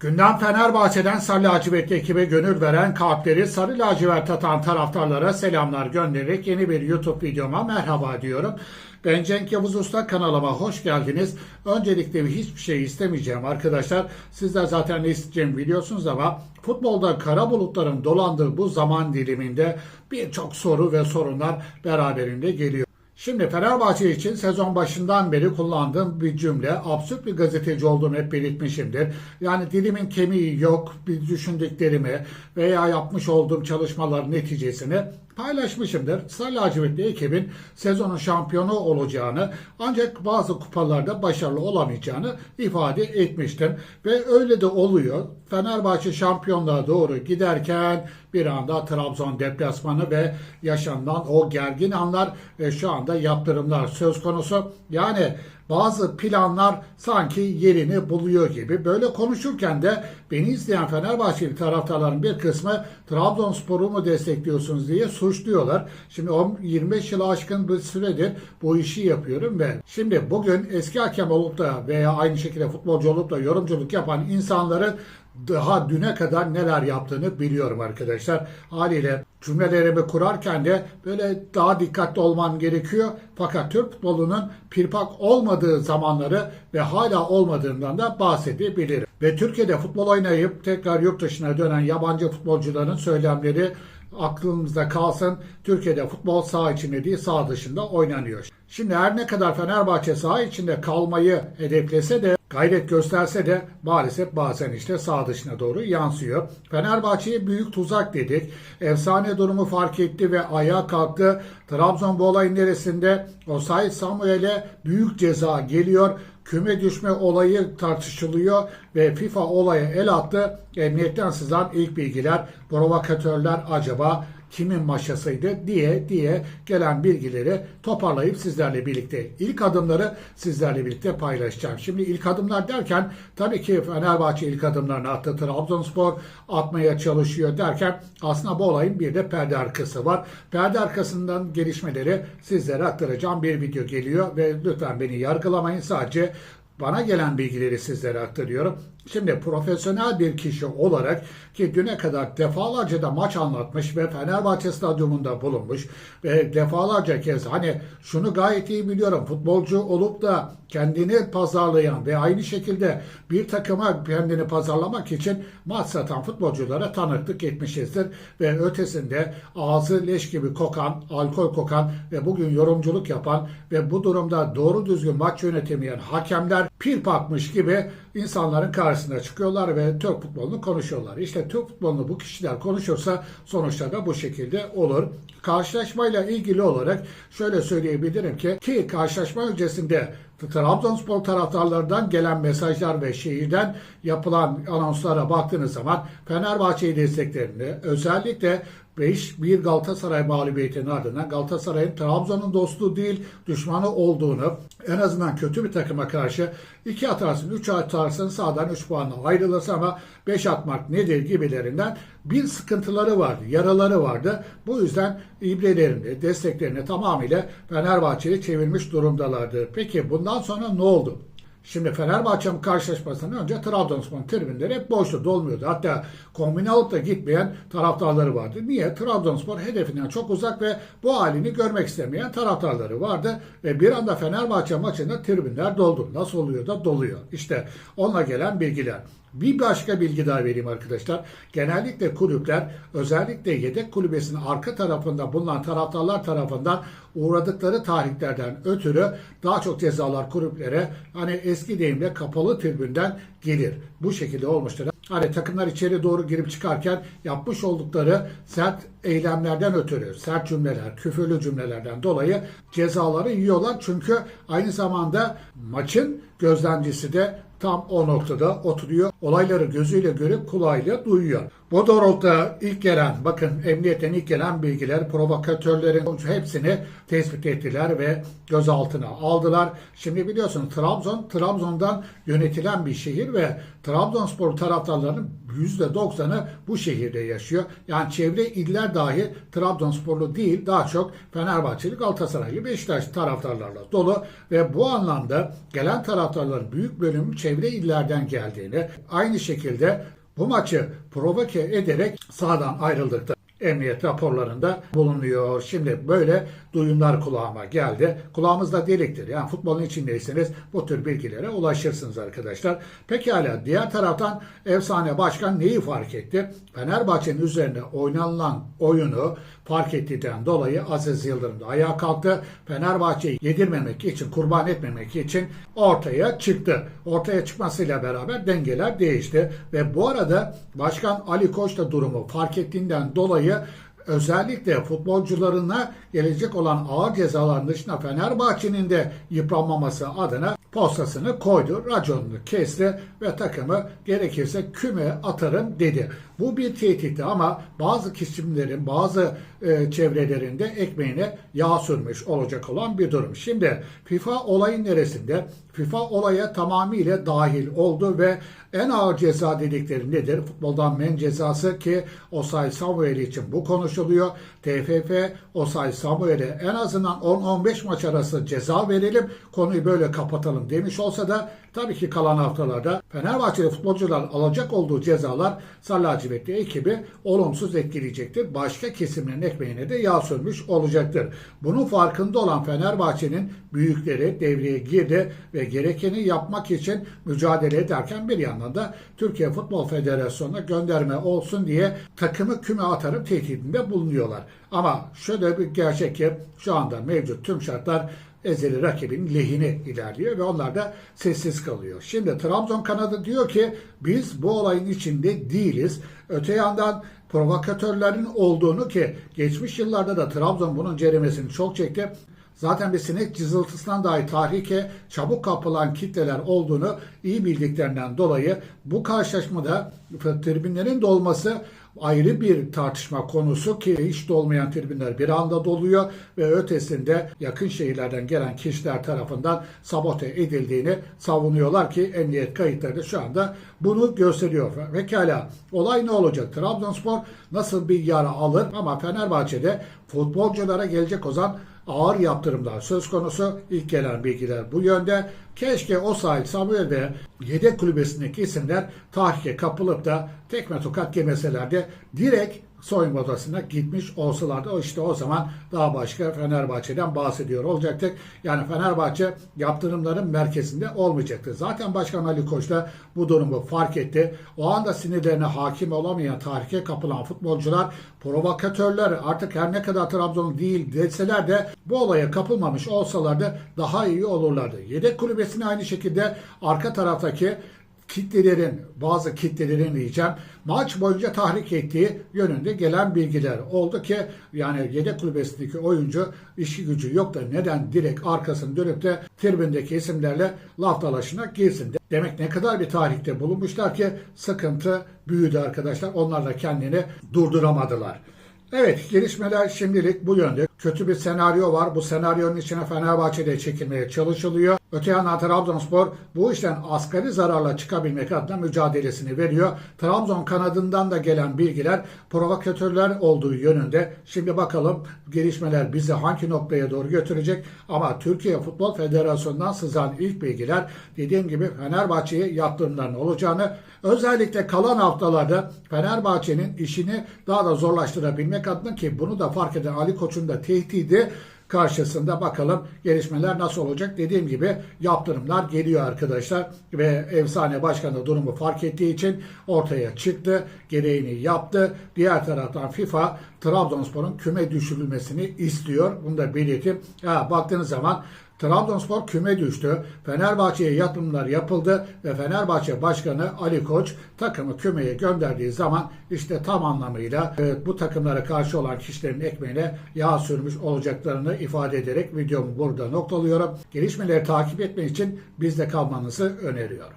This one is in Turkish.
Gündem Fenerbahçe'den Sarı Lacivert ekibe gönül veren kalpleri Sarı Lacivert atan taraftarlara selamlar göndererek yeni bir YouTube videoma merhaba diyorum. Ben Cenk Yavuz Usta kanalıma hoş geldiniz. Öncelikle hiçbir şey istemeyeceğim arkadaşlar. Sizler zaten ne isteyeceğimi biliyorsunuz ama futbolda kara bulutların dolandığı bu zaman diliminde birçok soru ve sorunlar beraberinde geliyor. Şimdi Fenerbahçe için sezon başından beri kullandığım bir cümle, absürt bir gazeteci olduğumu hep belirtmişimdir. Yani dilimin kemiği yok, bir düşündüklerimi veya yapmış olduğum çalışmaların neticesini paylaşmışımdır. Sarı lacivertli ekibin sezonun şampiyonu olacağını ancak bazı kupalarda başarılı olamayacağını ifade etmiştim. Ve öyle de oluyor. Fenerbahçe şampiyonluğa doğru giderken bir anda Trabzon deplasmanı ve yaşanılan o gergin anlar ve şu anda yaptırımlar söz konusu. Yani bazı planlar sanki yerini buluyor gibi. Böyle konuşurken de beni izleyen Fenerbahçeli taraftarların bir kısmı Trabzonspor'u mu destekliyorsunuz diye suçluyorlar. Şimdi 10 25 yılı aşkın bir süredir bu işi yapıyorum ve şimdi bugün eski hakem olup da veya aynı şekilde futbolcu olup da yorumculuk yapan insanların daha düne kadar neler yaptığını biliyorum arkadaşlar. Haliyle cümlelerimi kurarken de böyle daha dikkatli olman gerekiyor. Fakat Türk futbolunun pirpak olmadığı zamanları ve hala olmadığından da bahsedebilirim. Ve Türkiye'de futbol oynayıp tekrar yurt dışına dönen yabancı futbolcuların söylemleri aklımızda kalsın. Türkiye'de futbol sağ içinde değil sağ dışında oynanıyor. Şimdi her ne kadar Fenerbahçe sağ içinde kalmayı hedeflese de gayret gösterse de maalesef bazen işte sağ dışına doğru yansıyor. Fenerbahçe'ye büyük tuzak dedik. Efsane durumu fark etti ve ayağa kalktı. Trabzon bu olayın neresinde Osay Samuel'e büyük ceza geliyor. Küme düşme olayı tartışılıyor ve FIFA olaya el attı. Emniyetten sızan ilk bilgiler provokatörler acaba kimin maşasıydı diye diye gelen bilgileri toparlayıp sizlerle birlikte ilk adımları sizlerle birlikte paylaşacağım. Şimdi ilk adımlar derken tabii ki Fenerbahçe ilk adımlarını attı. Trabzonspor atmaya çalışıyor derken aslında bu olayın bir de perde arkası var. Perde arkasından gelişmeleri sizlere aktaracağım bir video geliyor ve lütfen beni yargılamayın sadece bana gelen bilgileri sizlere aktarıyorum. Şimdi profesyonel bir kişi olarak ki düne kadar defalarca da maç anlatmış ve Fenerbahçe stadyumunda bulunmuş ve defalarca kez hani şunu gayet iyi biliyorum futbolcu olup da kendini pazarlayan ve aynı şekilde bir takıma kendini pazarlamak için maç satan futbolculara tanıklık etmişizdir ve ötesinde ağzı leş gibi kokan, alkol kokan ve bugün yorumculuk yapan ve bu durumda doğru düzgün maç yönetemeyen hakemler pil pakmış gibi insanların karşısına çıkıyorlar ve Türk futbolunu konuşuyorlar. İşte Türk futbolunu bu kişiler konuşursa sonuçta da bu şekilde olur. Karşılaşmayla ilgili olarak şöyle söyleyebilirim ki ki karşılaşma öncesinde Trabzonspor taraftarlarından gelen mesajlar ve şehirden yapılan anonslara baktığınız zaman Fenerbahçe'yi desteklerini özellikle 5-1 Galatasaray mağlubiyetinin ardından Galatasaray'ın Trabzon'un dostu değil düşmanı olduğunu en azından kötü bir takıma karşı 2 atarsın 3 atarsın sağdan 3 puanla ayrılırsın ama 5 atmak nedir gibilerinden bir sıkıntıları vardı, yaraları vardı. Bu yüzden ibrelerini, desteklerini tamamıyla Fenerbahçe'ye çevirmiş durumdalardı. Peki bundan sonra ne oldu? Şimdi Fenerbahçe karşılaşmasından önce Trabzonspor tribünleri hep boştu, dolmuyordu. Hatta kombine alıp da gitmeyen taraftarları vardı. Niye? Trabzonspor hedefinden çok uzak ve bu halini görmek istemeyen taraftarları vardı. Ve bir anda Fenerbahçe maçında tribünler doldu. Nasıl oluyor da doluyor. İşte onunla gelen bilgiler. Bir başka bilgi daha vereyim arkadaşlar. Genellikle kulüpler özellikle yedek kulübesinin arka tarafında bulunan taraftarlar tarafından uğradıkları tarihlerden ötürü daha çok cezalar kulüplere hani eski deyimle kapalı tribünden gelir. Bu şekilde olmuştur. Hani takımlar içeri doğru girip çıkarken yapmış oldukları sert eylemlerden ötürü, sert cümleler, küfürlü cümlelerden dolayı cezaları yiyorlar. Çünkü aynı zamanda maçın gözlemcisi de tam o noktada oturuyor. Olayları gözüyle görüp kulağıyla duyuyor. Bu doğrultuda ilk gelen, bakın emniyetten ilk gelen bilgiler provokatörlerin hepsini tespit ettiler ve gözaltına aldılar. Şimdi biliyorsunuz Trabzon, Trabzon'dan yönetilen bir şehir ve Trabzonspor taraftarlarının %90'ı bu şehirde yaşıyor. Yani çevre iller dahi Trabzonsporlu değil, daha çok Fenerbahçeli, Galatasaraylı, Beşiktaş taraftarlarla dolu ve bu anlamda gelen taraftarların büyük bölümü çevre illerden geldiğini, aynı şekilde bu maçı provoke ederek sahadan ayrıldıkta emniyet raporlarında bulunuyor. Şimdi böyle duyumlar kulağıma geldi. Kulağımızda deliktir. Yani futbolun içindeyseniz bu tür bilgilere ulaşırsınız arkadaşlar. Pekala diğer taraftan efsane başkan neyi fark etti? Fenerbahçe'nin üzerine oynanılan oyunu fark ettiğinden dolayı Aziz Yıldırım da ayağa kalktı. Fenerbahçe'yi yedirmemek için, kurban etmemek için ortaya çıktı. Ortaya çıkmasıyla beraber dengeler değişti ve bu arada Başkan Ali Koç da durumu fark ettiğinden dolayı Amazônia özellikle futbolcularına gelecek olan ağır cezaların dışında Fenerbahçe'nin de yıpranmaması adına postasını koydu, raconunu kesti ve takımı gerekirse küme atarım dedi. Bu bir tehditti ama bazı kesimlerin, bazı e, çevrelerinde ekmeğine yağ sürmüş olacak olan bir durum. Şimdi FIFA olayın neresinde? FIFA olaya tamamıyla dahil oldu ve en ağır ceza dedikleri nedir? Futboldan men cezası ki Osay Samuel için bu konuşuluyor. TFF Osay Samuel'e en azından 10-15 maç arası ceza verelim. Konuyu böyle kapatalım demiş olsa da tabii ki kalan haftalarda Fenerbahçeli futbolcular alacak olduğu cezalar Sarı Lacivertli ekibi olumsuz etkileyecektir. Başka kesimlerin ekmeğine de yağ sürmüş olacaktır. Bunun farkında olan Fenerbahçe'nin büyükleri devreye girdi ve gerekeni yapmak için mücadele ederken bir yandan da Türkiye Futbol Federasyonu'na gönderme olsun diye takımı küme atarım tehdidinde bulunuyorlar. Ama şöyle bir gerçek ki şu anda mevcut tüm şartlar ezeli rakibin lehine ilerliyor ve onlar da sessiz kalıyor. Şimdi Trabzon kanadı diyor ki biz bu olayın içinde değiliz. Öte yandan provokatörlerin olduğunu ki geçmiş yıllarda da Trabzon bunun ceremesini çok çekti. Zaten bir sinek cızıltısından dahi tahrike çabuk kapılan kitleler olduğunu iyi bildiklerinden dolayı bu karşılaşmada tribünlerin dolması ayrı bir tartışma konusu ki hiç dolmayan tribünler bir anda doluyor ve ötesinde yakın şehirlerden gelen kişiler tarafından sabote edildiğini savunuyorlar ki emniyet kayıtları da şu anda bunu gösteriyor. Pekala olay ne olacak? Trabzonspor nasıl bir yara alır ama Fenerbahçe'de futbolculara gelecek olan ağır yaptırımlar söz konusu. İlk gelen bilgiler bu yönde. Keşke o sahil Samuel ve yedek kulübesindeki isimler tahrike kapılıp da tekme tokat yemeseler de direkt soyunma odasına gitmiş olsalardı o işte o zaman daha başka Fenerbahçe'den bahsediyor olacaktık. Yani Fenerbahçe yaptırımların merkezinde olmayacaktı. Zaten Başkan Ali Koç da bu durumu fark etti. O anda sinirlerine hakim olamayan tahrike kapılan futbolcular provokatörler artık her ne kadar Trabzon değil deseler de bu olaya kapılmamış olsalardı daha iyi olurlardı. Yedek kulübesine aynı şekilde arka taraftaki kitlelerin, bazı kitlelerin diyeceğim, maç boyunca tahrik ettiği yönünde gelen bilgiler oldu ki yani yedek kulübesindeki oyuncu işi gücü yok da neden direkt arkasını dönüp de tribündeki isimlerle laf dalaşına girsin. Demek ne kadar bir tarihte bulunmuşlar ki sıkıntı büyüdü arkadaşlar. Onlar da kendini durduramadılar. Evet gelişmeler şimdilik bu yönde. Kötü bir senaryo var. Bu senaryonun içine Fenerbahçe'de çekilmeye çalışılıyor. Öte yandan Trabzonspor bu işten asgari zararla çıkabilmek adına mücadelesini veriyor. Trabzon kanadından da gelen bilgiler provokatörler olduğu yönünde. Şimdi bakalım gelişmeler bizi hangi noktaya doğru götürecek. Ama Türkiye Futbol Federasyonu'ndan sızan ilk bilgiler dediğim gibi Fenerbahçe'ye yaptırımların olacağını özellikle kalan haftalarda Fenerbahçe'nin işini daha da zorlaştırabilmek adına ki bunu da fark eden Ali Koç'un da tehdidi karşısında bakalım gelişmeler nasıl olacak. Dediğim gibi yaptırımlar geliyor arkadaşlar ve efsane başkan da durumu fark ettiği için ortaya çıktı. Gereğini yaptı. Diğer taraftan FIFA Trabzonspor'un küme düşürülmesini istiyor. Bunu da belirteyim. Ha, baktığınız zaman Trabzonspor küme düştü. Fenerbahçe'ye yatırımlar yapıldı ve Fenerbahçe Başkanı Ali Koç takımı kümeye gönderdiği zaman işte tam anlamıyla e, bu takımlara karşı olan kişilerin ekmeğine yağ sürmüş olacaklarını ifade ederek videomu burada noktalıyorum. Gelişmeleri takip etmek için bizde kalmanızı öneriyorum.